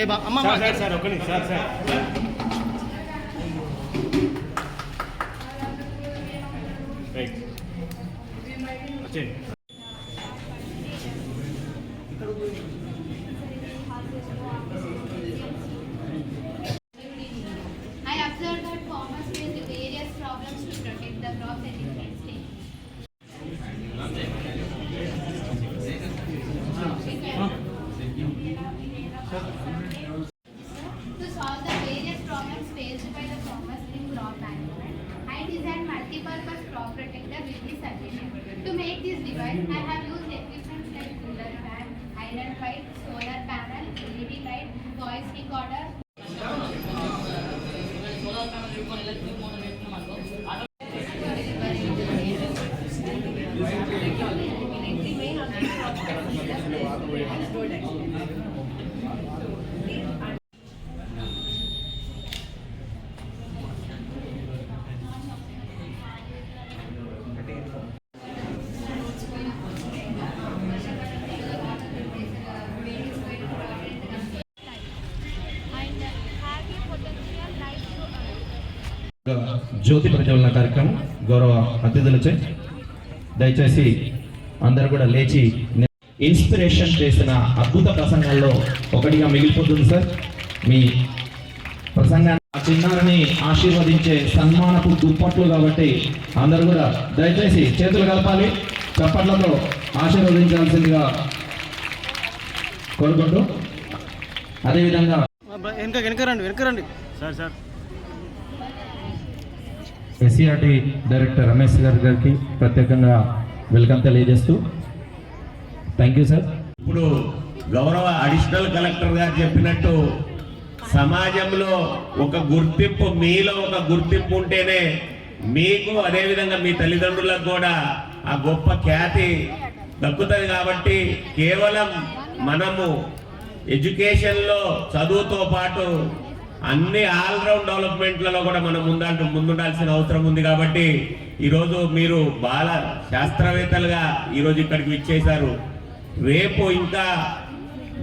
ఏ బా అమ్మ sir sir sir ఒక నిమిషం సార్ సార్ రైట్ వచ్చేయండి జ్యోతి ప్రజ్వలన కార్యక్రమం గౌరవ అతిథులచే. దయచేసి అందరూ కూడా లేచి ఇన్స్పిరేషన్ చేసిన అద్భుత ప్రసంగాల్లో ఒకటిగా మిగిలిపోతుంది సార్. మీ ప్రసంగాన్ని ఆ చిన్నారిని ఆశీర్వదించే సన్మానపు దుప్పట్లు కాబట్టి అందరూ కూడా దయచేసి చేతులు కలపాలి. చప్పట్లతో ఆశీర్వదించాల్సిందిగా కోరుకుంటూ అదేవిధంగా వెనక వెనక రండి వెనక రండి. Sir sir. SCERT director Ramesh గారి గారికి ప్రత్యేకంగా వెల్కమ్ తెలియజేస్తూ థ్యాంక్ యూ సార్ ఇప్పుడు గౌరవ అడిషనల్ కలెక్టర్ గారు చెప్పినట్టు సమాజంలో ఒక గుర్తింపు మీలో ఒక గుర్తింపు ఉంటేనే మీకు అదేవిధంగా మీ తల్లిదండ్రులకు కూడా ఆ గొప్ప ఖ్యాతి దక్కుతుంది కాబట్టి కేవలం మనము ఎడ్యుకేషన్లో చదువుతో పాటు అన్ని ఆల్రౌండ్ డెవలప్మెంట్లలో కూడా మనం ముందా ముందుండాల్సిన అవసరం ఉంది కాబట్టి ఈరోజు మీరు బాల శాస్త్రవేత్తలుగా ఈరోజు ఇక్కడికి విచ్చేశారు. రేపు ఇంకా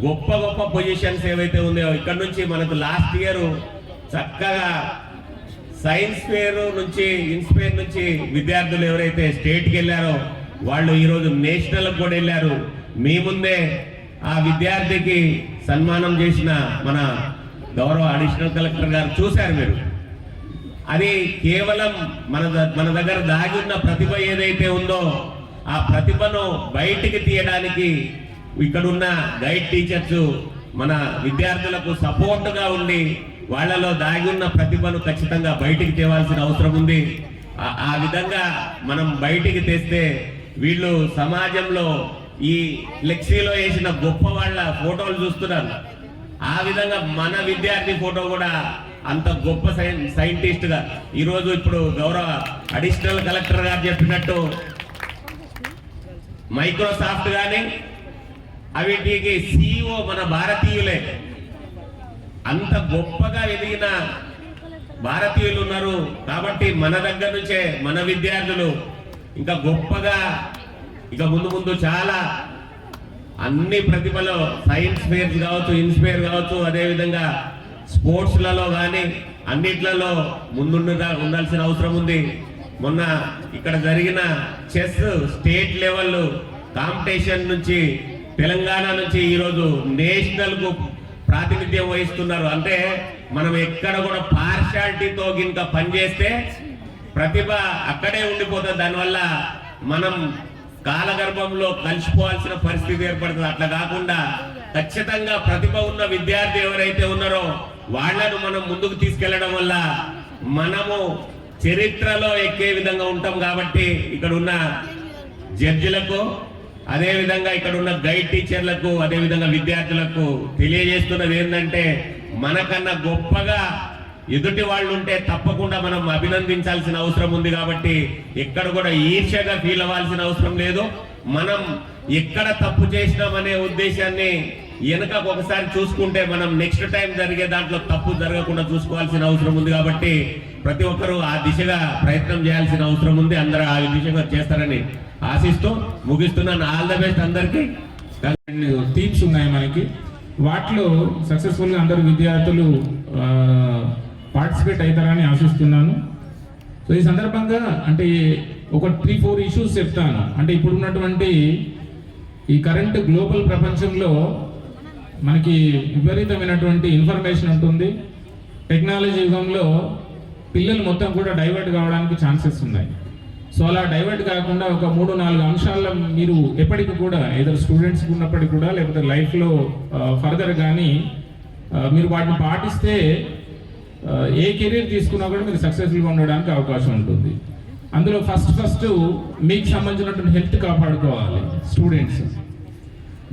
గొప్ప గొప్ప పొజిషన్స్ ఏవైతే ఉన్నాయో ఇక్కడ నుంచి మనకు లాస్ట్ ఇయర్ చక్కగా సైన్స్ ఫేర్ నుంచి ఇన్స్పైర్ నుంచి విద్యార్థులు ఎవరైతే స్టేట్కి వెళ్ళారో వాళ్ళు ఈరోజు నేషనల్ కూడా వెళ్ళారు. మీ ముందే ఆ విద్యార్థికి సన్మానం చేసిన మన గౌరవ అడిషనల్ కలెక్టర్ గారు చూశారు మీరు. అది కేవలం మన మన దగ్గర దాగి ఉన్న ప్రతిభ ఏదైతే ఉందో ఆ ప్రతిభను బయటికి తీయడానికి ఇక్కడున్న గైడ్ టీచర్స్ మన విద్యార్థులకు సపోర్ట్గా ఉండి వాళ్ళలో దాగి ఉన్న ప్రతిభను ఖచ్చితంగా బయటికి తేవాల్సిన అవసరం ఉంది. ఆ- విధంగా మనం బయటికి తెస్తే వీళ్ళు సమాజంలో ఈ ఫ్లెక్సీలో వేసిన గొప్ప వాళ్ళ ఫోటోలు చూస్తున్నారు. ఆ విధంగా మన విద్యార్థి ఫోటో కూడా అంత గొప్ప సైన్ సైంటిస్ట్గా ఈరోజు ఇప్పుడు గౌరవ అడిషనల్ కలెక్టర్ గారు చెప్పినట్టు మైక్రోసాఫ్ట్ కానీ అవిటికి సిఇఓ మన భారతీయులే. అంత గొప్పగా ఎదిగిన భారతీయులు ఉన్నారు. కాబట్టి మన దగ్గర నుంచే మన విద్యార్థులు ఇంకా గొప్పగా ఇక ముందు ముందు చాలా అన్ని ప్రతిభలో సైన్స్ ఫేర్స్ కావచ్చు ఇన్స్పైర్ కావచ్చు అదేవిధంగా స్పోర్ట్స్లలో కానీ అన్నిట్లలో ముందుండా ఉండాల్సిన అవసరం ఉంది. మొన్న ఇక్కడ జరిగిన చెస్ స్టేట్ లెవెల్ కాంపిటీషన్ నుంచి తెలంగాణ నుంచి ఈరోజు నేషనల్కు ప్రాతినిధ్యం వహిస్తున్నారు. అంటే మనం ఎక్కడ కూడా పార్షాలిటీతో గినక పనిచేస్తే ప్రతిభ అక్కడే ఉండిపోతుంది. దానివల్ల మనం కాలగర్భంలో కలిసిపోవాల్సిన పరిస్థితి ఏర్పడుతుంది. అట్లా కాకుండా ఖచ్చితంగా ప్రతిభ ఉన్న విద్యార్థి ఎవరైతే ఉన్నారో వాళ్ళను మనం ముందుకు తీసుకెళ్ళడం వల్ల మనము చరిత్రలో ఎక్కే విధంగా ఉంటాం కాబట్టి ఇక్కడ ఉన్న జడ్జిలకు అదేవిధంగా ఇక్కడ ఉన్న గైడ్ టీచర్లకు అదేవిధంగా విద్యార్థులకు తెలియజేస్తున్నది ఏంటంటే మనకన్నా గొప్పగా ఎదుటి వాళ్ళు ఉంటే తప్పకుండా మనం అభినందించాల్సిన అవసరం ఉంది కాబట్టి ఎక్కడ కూడా ఈర్ష్యగా ఫీల్ అవ్వాల్సిన అవసరం లేదు. మనం ఎక్కడ తప్పు చేసినామనే ఉద్దేశాన్ని వెనక ఒకసారి చూసుకుంటే మనం నెక్స్ట్ టైం జరిగే దాంట్లో తప్పు జరగకుండా చూసుకోవాల్సిన అవసరం ఉంది కాబట్టి ప్రతి ఒక్కరూ ఆ దిశగా ప్రయత్నం చేయాల్సిన అవసరం ఉంది. అందరూ ఆ దిశగా చేస్తారని ఆశిస్తూ ముగిస్తున్నాను. ఆల్ ద బెస్ట్ అందరికీ. థీమ్స్ ఉన్నాయి మనకి. వాటిలో సక్సెస్ఫుల్గా అందరు విద్యార్థులు పార్టిసిపేట్ అవుతారని ఆశిస్తున్నాను. సో ఈ సందర్భంగా అంటే ఒక త్రీ ఫోర్ ఇష్యూస్ చెప్తాను. అంటే ఇప్పుడున్నటువంటి ఈ కరెంట్ గ్లోబల్ ప్రపంచంలో మనకి విపరీతమైనటువంటి ఇన్ఫర్మేషన్ ఉంటుంది. టెక్నాలజీ యుగంలో పిల్లలు మొత్తం కూడా డైవర్ట్ కావడానికి ఛాన్సెస్ ఉన్నాయి. సో అలా డైవర్ట్ కాకుండా ఒక మూడు నాలుగు అంశాల్లో మీరు ఎప్పటికి కూడా ఏదో స్టూడెంట్స్ ఉన్నప్పటికీ కూడా లేకపోతే లైఫ్లో ఫర్దర్ కానీ మీరు వాటిని పాటిస్తే ఏ కెరీర్ తీసుకున్నా కూడా మీరు సక్సెస్ఫుల్గా ఉండడానికి అవకాశం ఉంటుంది. అందులో ఫస్ట్ ఫస్ట్ మీకు సంబంధించినటువంటి హెల్త్ కాపాడుకోవాలి స్టూడెంట్స్.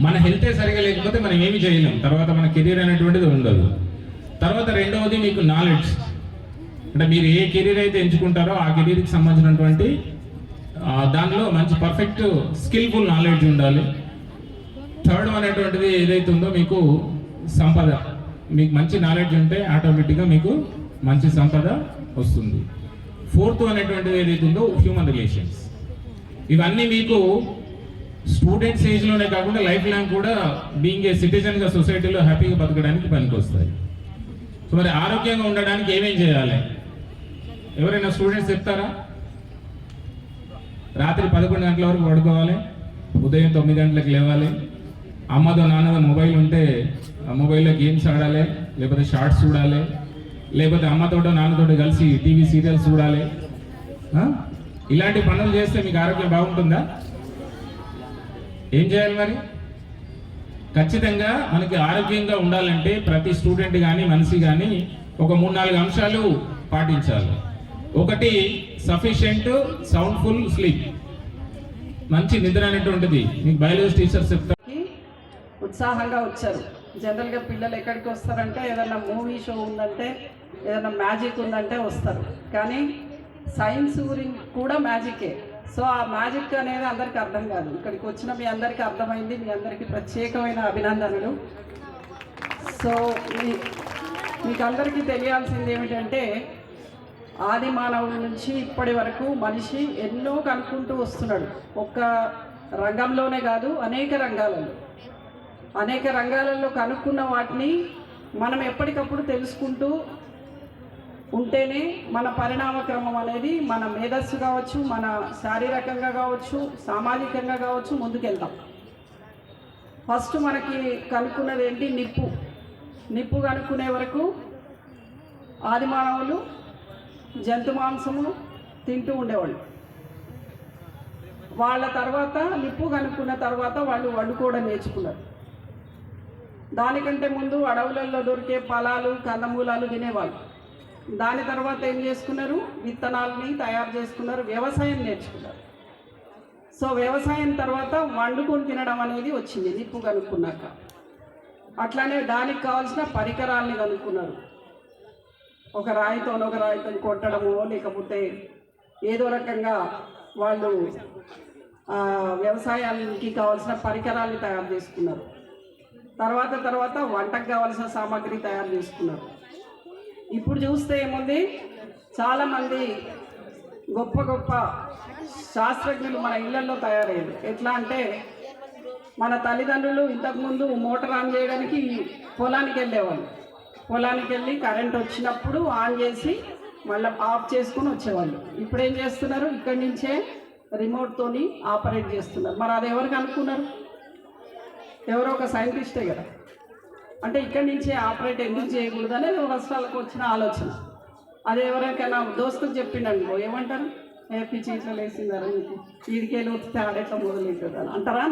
మన హెల్తే సరిగా లేకపోతే మనం ఏమి చేయలేం. తర్వాత మన కెరీర్ అనేటువంటిది ఉండదు. తర్వాత రెండవది మీకు నాలెడ్జ్. అంటే మీరు ఏ కెరీర్ అయితే ఎంచుకుంటారో ఆ కెరీర్కి సంబంధించినటువంటి దానిలో మంచి పర్ఫెక్ట్ స్కిల్ఫుల్ నాలెడ్జ్ ఉండాలి. థర్డ్ అనేటువంటిది ఏదైతే ఉందో మీకు సంపద. మీకు మంచి నాలెడ్జ్ ఉంటే ఆటోమేటిక్గా మీకు మంచి సంపద వస్తుంది. ఫోర్త్ అనేటువంటిది ఏదైతే ఉందో హ్యూమన్ రిలేషన్స్. ఇవన్నీ మీకు స్టూడెంట్స్ ఏజ్లోనే కాకుండా లైఫ్ లాంగ్ కూడా బీయింగ్ ఏ సిటిజన్గా సొసైటీలో హ్యాపీగా బతకడానికి పనికొస్తాయి. సో మరి ఆరోగ్యంగా ఉండడానికి ఏమేం చేయాలి? ఎవరైనా స్టూడెంట్స్ చెప్తారా? రాత్రి పదకొండు గంటల వరకు పడుకోవాలి ఉదయం తొమ్మిది గంటలకు లేవాలి అమ్మతో నాన్నతో మొబైల్ ఉంటే ఆ మొబైల్లో గేమ్స్ ఆడాలి లేకపోతే షార్ట్స్ చూడాలి లేకపోతే అమ్మతోటో నాన్నతోటో కలిసి టీవీ సీరియల్స్ చూడాలి ఇలాంటి పనులు చేస్తే మీకు ఆరోగ్యం బాగుంటుందా? ఏం చేయాలి మరి? ఖచ్చితంగా మనకి ఆరోగ్యంగా ఉండాలంటే ప్రతి స్టూడెంట్ కానీ మనిషి కానీ ఒక మూడు నాలుగు అంశాలు పాటించాలి. ఒకటి సఫిషియెంట్ సౌండ్ఫుల్ స్లీప్ మంచి నిద్ర అనేటువంటిది. మీకు బయాలజీ టీచర్స్ చెప్తారు. ఉత్సాహంగా వచ్చారు. జనరల్గా పిల్లలు ఎక్కడికి వస్తారంటే ఏదైనా మూవీ షో ఉందంటే ఏదైనా మ్యాజిక్ ఉందంటే వస్తారు. కానీ సైన్స్ గురించి కూడా మ్యాజికే. సో ఆ మ్యాజిక్ అనేది అందరికీ అర్థం కాదు. ఇక్కడికి వచ్చిన మీ అందరికీ అర్థమైంది మీ అందరికీ ప్రత్యేకమైన అభినందనలు. సో మీ మీకు అందరికీ తెలియాల్సింది ఏమిటంటే ఆది మానవుడి నుంచి ఇప్పటి వరకు మనిషి ఎన్నో కనుక్కుంటూ వస్తున్నాడు. ఒక్క రంగంలోనే కాదు అనేక రంగాలలో. అనేక రంగాలలో కనుక్కున్న వాటిని మనం ఎప్పటికప్పుడు తెలుసుకుంటూ ఉంటేనే మన పరిణామక్రమం అనేది మన మేధస్సు కావచ్చు మన శారీరకంగా కావచ్చు సామాజికంగా కావచ్చు ముందుకెళ్తాం. ఫస్ట్ మనకి కనుక్కున్నది ఏంటి నిప్పు. నిప్పు కనుక్కునే వరకు ఆది మానవులు జంతు మాంసము తింటూ ఉండేవాళ్ళు. వాళ్ళ తర్వాత నిప్పు కనుక్కున్న తర్వాత వాళ్ళు వండుకోవడం నేర్చుకున్నారు. దానికంటే ముందు అడవులలో దొరికే ఫలాలు కందమూలాలు తినేవాళ్ళు. దాని తర్వాత ఏం చేసుకున్నారు? విత్తనాలని తయారు చేసుకున్నారు వ్యవసాయం నేర్చుకున్నారు. సో వ్యవసాయం తర్వాత వండుకొని తినడం అనేది వచ్చింది నిప్పు కనుక్కున్నాక. అట్లానే దానికి కావాల్సిన పరికరాల్ని కనుక్కున్నారు. ఒక రాయితో ఒక రాయితో కొట్టడము లేకపోతే ఏదో రకంగా వాళ్ళు వ్యవసాయానికి కావాల్సిన పరికరాల్ని తయారు చేసుకున్నారు. తర్వాత తర్వాత వంటకు కావాల్సిన సామాగ్రి తయారు చేసుకున్నారు. ఇప్పుడు చూస్తే ఏముంది? చాలామంది గొప్ప గొప్ప శాస్త్రజ్ఞులు మన ఇళ్ళలో తయారయ్యారు. ఎట్లా అంటే మన తల్లిదండ్రులు ఇంతకుముందు మోటార్ ఆన్ చేయడానికి పొలానికి వెళ్ళేవాళ్ళు. పొలానికి వెళ్ళి కరెంట్ వచ్చినప్పుడు ఆన్ చేసి మళ్ళీ ఆఫ్ చేసుకొని వచ్చేవాళ్ళు. ఇప్పుడు ఏం చేస్తున్నారు? ఇక్కడి నుంచే రిమోట్తోని ఆపరేట్ చేస్తున్నారు. మరి అది ఎవరికి అనుకున్నారు? ఎవరో ఒక సైంటిస్టే కదా. అంటే ఇక్కడి నుంచే ఆపరేట్ ఎందుకు చేయకూడదు అనేది ఫస్ట్ వాళ్ళకి వచ్చిన ఆలోచన. అది ఎవరికైనా దోస్తుకు చెప్పిండు అనుకో ఏమంటారు? ఏ పిచ్చి ఇట్లా లేసిందారా నీకు వస్తే ఆడేట్లా మొదలవుతుంది అని అంటారా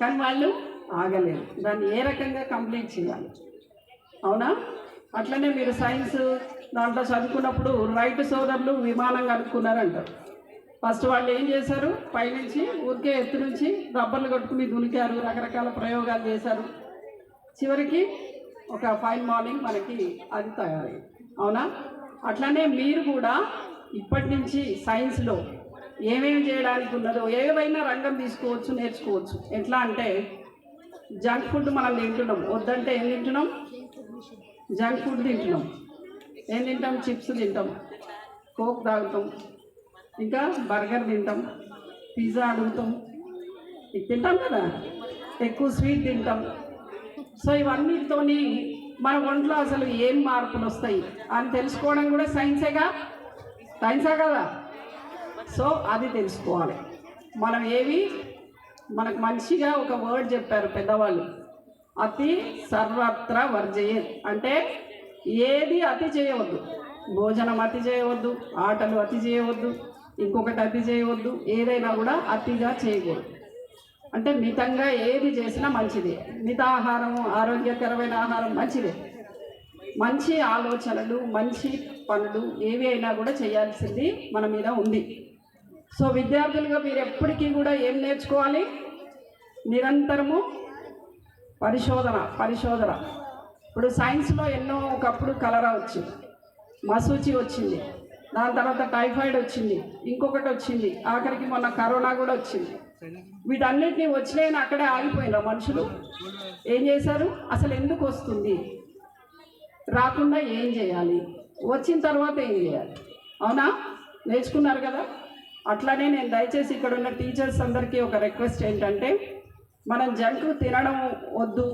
కానీ వాళ్ళు ఆగలేరు దాన్ని ఏ రకంగా కంప్లీట్ చేయాలి? అవునా? అట్లనే మీరు సైన్స్ దాంట్లో చదువుకున్నప్పుడు రైట్ సోదరులు విమానం కనుక్కున్నారంటారు. ఫస్ట్ వాళ్ళు ఏం చేశారు? పైనుంచి ఊరికే ఎత్తు నుంచి రబ్బర్లు కట్టుకుని దునికారు రకరకాల ప్రయోగాలు చేశారు. చివరికి ఒక ఫైన్ మార్నింగ్ మనకి అది తయారైంది అవునా? అట్లనే మీరు కూడా ఇప్పటి నుంచి సైన్స్లో ఏమేమి చేయడానికి ఉన్నదో ఏవైనా రంగం తీసుకోవచ్చు నేర్చుకోవచ్చు. ఎట్లా అంటే జంక్ ఫుడ్ మనం తింటున్నాం. వద్దంటే ఏం తింటున్నాం? జంక్ ఫుడ్ తింటున్నాం. ఏం తింటాం? చిప్స్ తింటాం. కోక్ తాగుతాం. ఇంకా బర్గర్ తింటాం. పిజ్జా అడుగుతాం. ఇది తింటాం కదా? ఎక్కువ స్వీట్ తింటాం. సో ఇవన్నిటితోని మన ఒంట్లో అసలు ఏం మార్పులు వస్తాయి అని తెలుసుకోవడం కూడా సైన్సేగా సైన్సే కదా? సో అది తెలుసుకోవాలి. మనం ఏవి? మనకు మంచిగా ఒక వర్డ్ చెప్పారు పెద్దవాళ్ళు. అతి సర్వత్ర వర్జయే. అంటే ఏది అతి చేయవద్దు. భోజనం అతి చేయవద్దు ఆటలు అతి చేయవద్దు ఇంకొకటి అతి చేయవద్దు ఏదైనా కూడా అతిగా చేయకూడదు. అంటే మితంగా ఏది చేసినా మంచిదే. మితాహారం ఆరోగ్యకరమైన ఆహారం మంచిదే. మంచి ఆలోచనలు మంచి పనులు ఏవి అయినా కూడా చేయాల్సింది మన మీద ఉంది. సో విద్యార్థులుగా మీరు ఎప్పటికీ కూడా ఏం నేర్చుకోవాలి? నిరంతరము పరిశోధన పరిశోధన. ఇప్పుడు సైన్స్లో ఎన్నో ఒకప్పుడు కలరా వచ్చింది. మసూచి వచ్చింది. దాని తర్వాత టైఫాయిడ్ వచ్చింది. ఇంకొకటి వచ్చింది. ఆఖరికి మొన్న కరోనా కూడా వచ్చింది. వీటన్నిటిని వచ్చినాయని అక్కడే ఆగిపోయినారు మనుషులు. ఏం చేశారు? అసలు ఎందుకు వస్తుంది? రాకుండా ఏం చేయాలి? వచ్చిన తర్వాత ఏం చేయాలి? అవునా? నేర్చుకున్నారు కదా? అట్లానే నేను దయచేసి ఇక్కడ ఉన్న టీచర్స్ అందరికీ ఒక రిక్వెస్ట్ ఏంటంటే మనం జంక్ తినడం వద్దు.